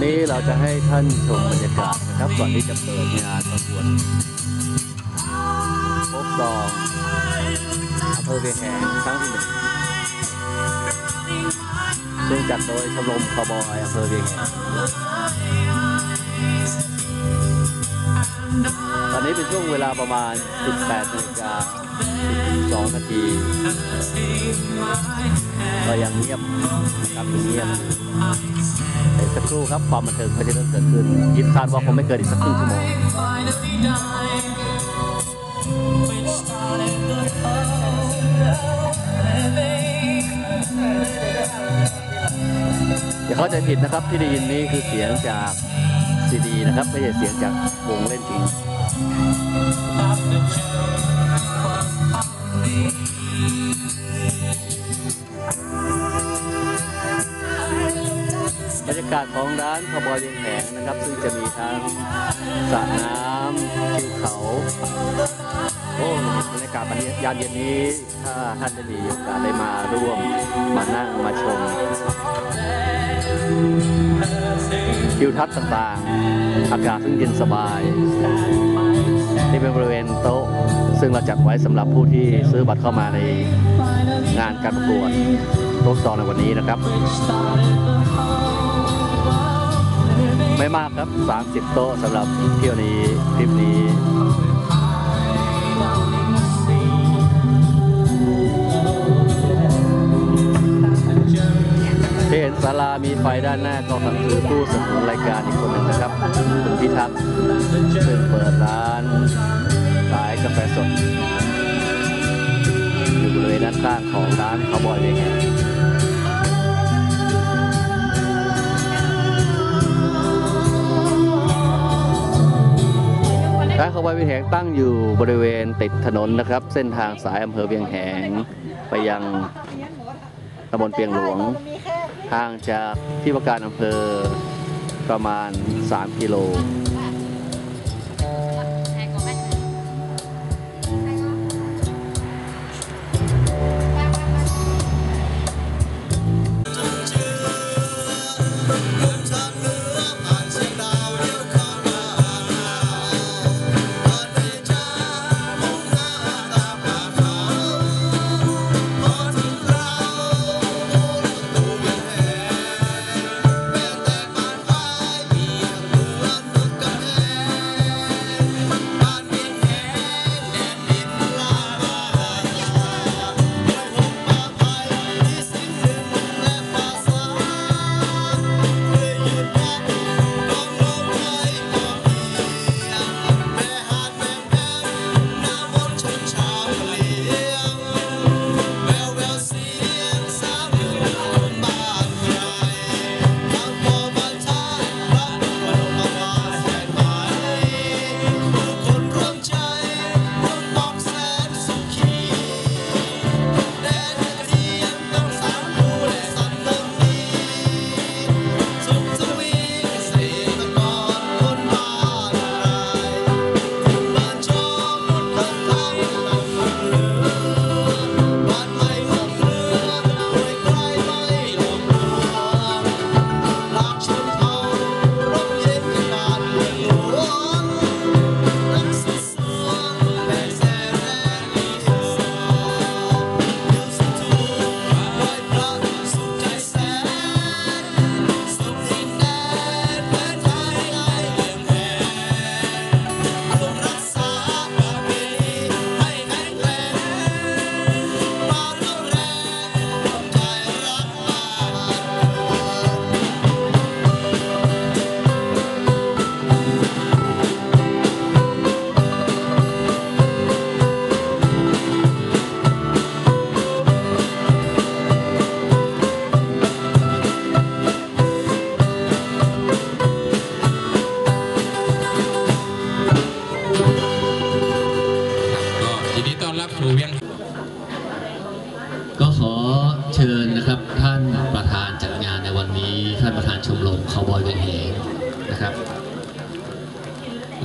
นนี้เราจะให้ท่านชมบรรยากาศนะครับ ก่อนที่จะเปิดงานประกวดโฟกซองอำเภอเวียงแหงครั้งที่หนึ่งซึ่งจัดโดยชมรมคาวบอยอำเภอเวียงแหงตอนนี้เป็นช่วงเวลาประมาณ 18นาฬิกา 12นาทีก็ยังเงียบนะครับเงียบสักครู่ครับความบันเทิงก็จะเริ่มเกิดขึ้นยิบคาดว่าคงไม่เกินอีกสักครึ่งชั่วโมงอย่าเข้าใจผิดนะครับที่ได้ยินนี้คือเสียงจากซีดีนะครับ ไม่ใช่เสียงจากวงเล่นจริง บรรยากาศของร้านขบอยเวียงแหงนะครับ ซึ่งจะมีทั้งสระน้ำทิวเขา โอ้บรรยากาศบรรยามเย็นนี้ ถ้าท่านได้มีโอกาสได้มาร่วมมานั่งมาชมทิวทัศน์ต่างๆ อากาศซึ่งเย็นสบาย นี่เป็นบริเวณโต๊ะ ซึ่งเราจัดไว้สำหรับผู้ที่ซื้อบัตรเข้ามาในงานการประกวดโต๊ะซองในวันนี้นะครับ ไม่มากครับ 30 โต๊ะสำหรับเที่ยวนี้ทริปนี้ที่เห็นศาลามีไฟด้านหน้าก็คือผู้สนับสนุนรายการอีกคนหนึ่งนะครับคุณพิทักษ์ซึ่งเปิดร้าน กาแฟสด อยู่บริเวณด้านข้างของร้านคาวบอยเวงแหงร้านคาวบอยเวียงแหงตั้งอยู่บริเวณติดถนนนะครับ เส้นทางสายอำเภอเวียงแหงไปยังตำบลเปียงหลวงห่างจากที่ว่าการอำเภอประมาณ 3 กิโล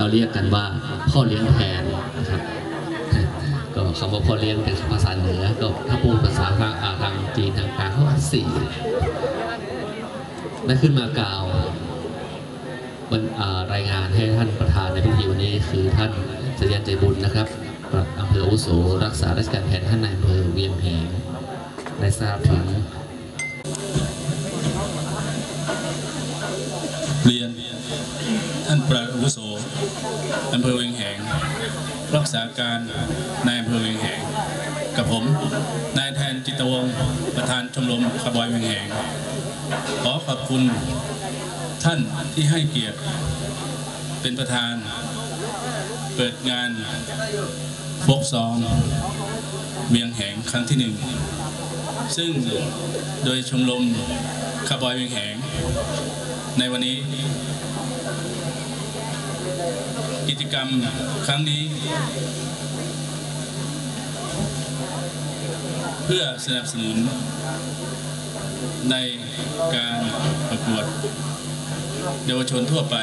เราเรียกกันว่าพ่อเลี้ยงแทนนะครับก็คำว่าพ่อเลี้ยงเป็นภาษาเหนือก็ถ้าพูดภาษาทางอาทางจีนทางกลางเขาว่าสี่ได้ขึ้นมากล่าวบรรารายงานให้ท่านประธานในพิธีวันนี้คือท่านเสถียรใจบุญนะครับปลัดอำเภออุโสรักษาราชการแทนท่านนายอำเภอเวียงแหงได้ทราบถึงเรียน ท่านประอาวุโสอำเภอเวียงแหง รักษาการนายอำเภอเวียงแหง กับผม นายแทนจิตวงศ์ประธานชมรมขบอยเวียงแหง ขอขอบคุณท่านที่ให้เกียรติเป็นประธาน เปิดงานโฟกซองเวียงแหงครั้งที่หนึ่งซึ่งโดยชมรมคาร์บอยเวียงแหง ในวันนี้ กิจกรรมครั้งนี้ เพื่อสนับสนุนในการประกวดเยาวชนทั่วไป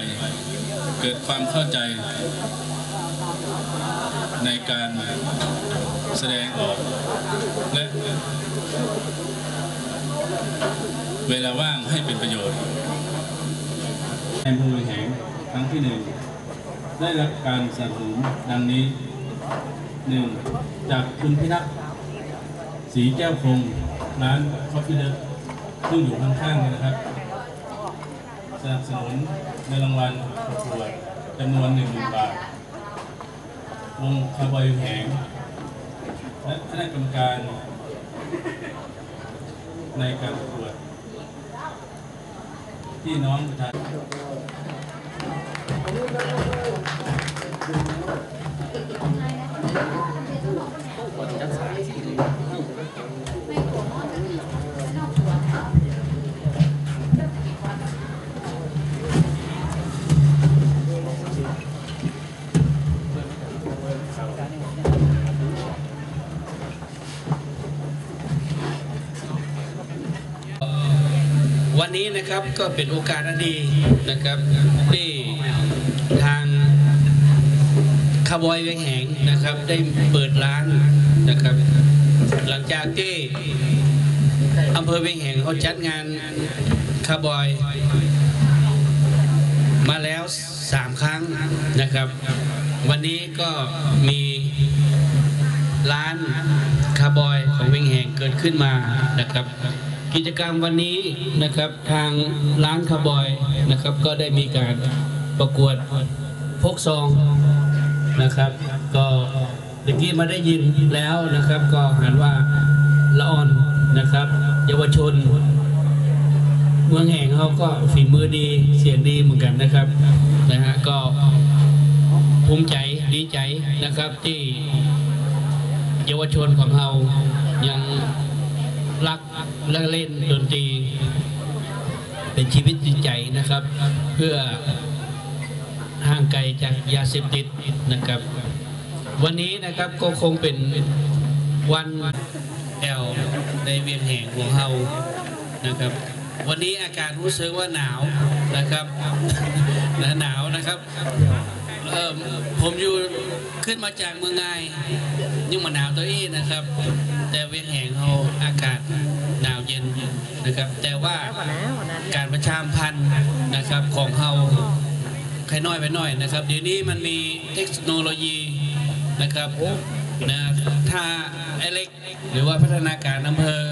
เกิดความเข้าใจในการแสดงออก และเวลาว่างให้เป็นประโยชน์แอมเภอแหงครั้งที่หนึ่ง ได้รับการสนับสนุนดังนี้หนึ่งจากคุณพิทักษ์สีแก้วคงร้านคอฟฟี่เดอซึ่งอยู่ข้างๆนี่นะครับ สนับสนุนในรางวัลประกวดจำนวนหนึ่งหมื่นบาท วงคาร์บอยแหงและคณะกรรมการในการประกวดพี่น้องประชาชน วันนี้นะครับก็เป็นโอกาสอันดีนะครับที่างคาร์บอยเวียงแหงนะครับ ได้เปิดร้านนะครับ หลังจากที่อำเภอเวียงแหงเขาจัดงานคาร์บอย มาแล้วสามครั้งนะครับ วันนี้ก็มีร้านคาร์บอยของเวียงแหงเกิดขึ้นมานะครับ กิจกรรมวันนี้นะครับทางร้านคาร์บอยนะครับ ก็ได้มีการประกวดพกซอง นะครับ ก็เมื่อกี้มาได้ยินแล้วนะครับ ก็หันว่าละอ่อนนะครับ เยาวชน เมืองแห่งเขาก็ฝีมือดีเสียงดีเหมือนกันนะครับนะฮะก็ภูมิใจดีใจนะครับที่เยาวชนของเรายังรักและเล่นดนตรี เป็นชีวิตจิตใจนะครับ เพื่อ ห่างไกลจากยาเสพติดนะครับ วันนี้นะครับก็คงเป็นวันแอลในเวียงแห่งของเรานะครับ วันนี้อากาศรู้สึกว่าหนาวนะครับหนาวนะครับเออผมอยู่ขึ้นมาจากเมืองไงยิ่งมาหนาวตัวอี้นะครับ แต่เวียงแห่งเราอากาศหนาวเย็นนะครับ แต่ว่าการประชามพันธ์นะครับของเรา ใครน้อยไปน้อยนะครับเดี๋ยวนี้มันมีเทคโนโลยีนะครับนะถ้าไอเล็กหรือว่าพัฒนาการอำเภอ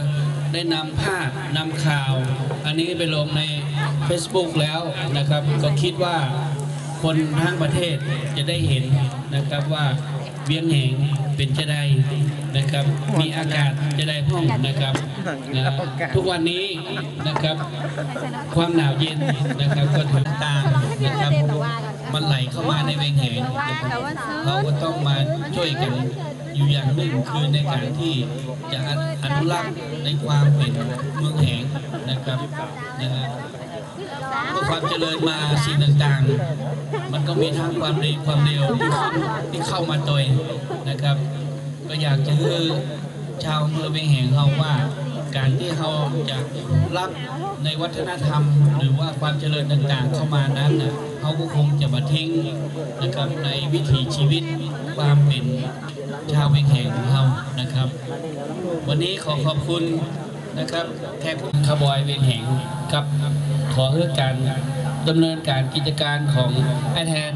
ได้นำภาพนำข่าว อันนี้ไปลงใน Facebook แล้วนะครับ ก็คิดว่าคนทั้งประเทศจะได้เห็นนะครับว่า เวียงแหงเป็นจะได้นะครับ มีอากาศจะได้ห้องนะครับ ทุกวันนี้นะครับ ความหนาวเย็นนะครับก็ถึงตางนะครับมันไหลเข้ามาในเวียงแหงเราก็ต้องมาช่วยกันอยู่อย่างหนึ่งคือในการที่จะอนุรักษ์ในความเป็นเมืองแหงนะครับนะฮะ เมื่อความเจริญมาสิ่งต่างๆ มันก็มีทั้งความดีความเร็วที่เข้ามาตัวนะครับ ก็อยากจะให้ชาวเมืองเวียงแหงเขาว่า การที่เขาจะรับในวัฒนธรรม หรือว่าความเจริญต่างๆ เข้ามานั้นน่ะเขาก็คงจะมาทิ้งนะครับในวิถีชีวิตความเป็นชาวเวียงแหงของเขานะครับ วันนี้ขอขอบคุณนะครับแขกคาร์บอยเวียงแหงครับ ขอเพื่อการดำเนินการกิจการของไอแทน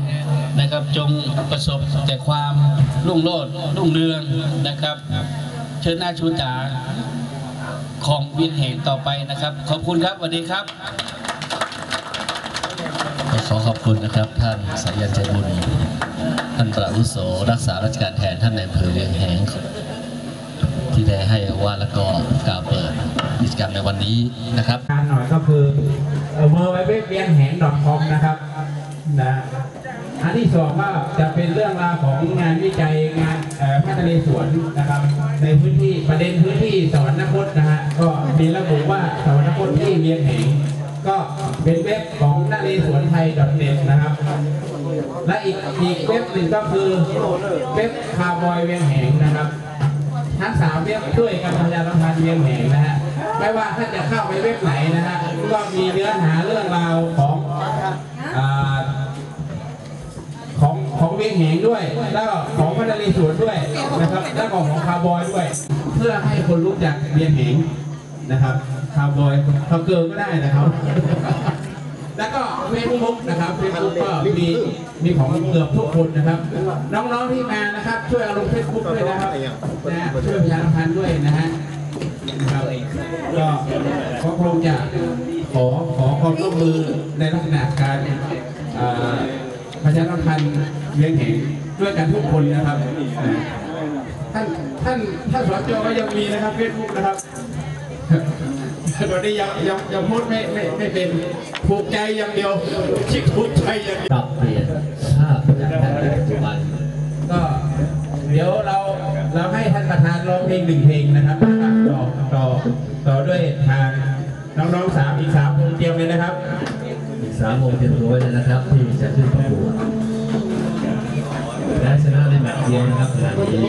นะครับ จงประสบแต่ความรุ่งโรจน์รุ่งเรืองนะครับ เชิญหน้าชูตาของวินแห่งต่อไปนะครับ ขอบคุณครับสวัสดีครับ ขอขอบคุณนะครับ ท่านสายันใจบุญท่านประวุโสรักษาราชการแทนท่านในอำเภอเวียงแหงที่ได้ให้ว่าแล้วก็กล่าวเปิดกิจกรรมในวันนี้นะครับการหน่อยก็คือ เมอร์ไวเว็บเวียงแหง .com นะครับนะอันที่สองก็จะเป็นเรื่องราวของงานวิจัยงานเอ่อพระนเรศวรนะครับ ในพื้นที่ประเด็นพื้นที่สวรรคตนะฮะก็มีระบุว่าสวรรคตที่เวียงแหงก็เป็นเว็บของนเรศวรไทย .net นะครับ และอีกอีกเว็บหนึ่งก็คือเว็บคาร์บอยเวียงแหงนะครับ ทั้งสามเว็บช่วยกันประชาสัมพันเวียงแหงนะฮะ ไม่ว่าท่านจะเข้าไปเว็บไหนนะฮะก็มีเนื้อหาเรื่องราวของอ่าของของเวียงแหงด้วย แล้วก็ของพระนเรศวรด้วยนะครับแล้วก็ของคาร์บอยด้วย เพื่อให้คนรู้จักเวียงแหงนะครับคาร์บอยคาร์เกิร์ลก็ได้นะครับแล้วก็เฟซบุ๊กนะครับเฟซบุ๊กก็มีมีของเกือบทุกคนนะครับ น้องๆที่มานะครับ ช่วยเอาลงเฟซบุ๊กด้วยนะครับนะฮะช่วยประชาสัมพันธ์ด้วยนะฮะนะ ครับก็ก็คงจะขอขอความร่วมมือในลักษณะการอ่าประชาสัมพันธ์เวียงแหงด้วยกันทุกคนนะครับนะท่านท่านท่านสจก็ยังมีนะครับเฟซบุ๊กนะครับตอนนี้ยังยังยังพูดไม่ไม่ไม่เป็นถูกใจอย่างเดียวชิคถูกใจอย่างเดียวปรับเปลี่ยนภาพจากแผนปัจจุบันก็เดี๋ยวเราเราให้ท่านประธานร้องเพลงหนึ่งเพลงนะครับ ต่อต่อด้วยทางน้องๆสามอีกสามคนเตรียมเลยนะครับ อีกสามโมงเตรียมตัวไว้เลยนะครับ ที่จะขึ้นประกวดและชนะในแมตช์เดียวนะครับขณะนี้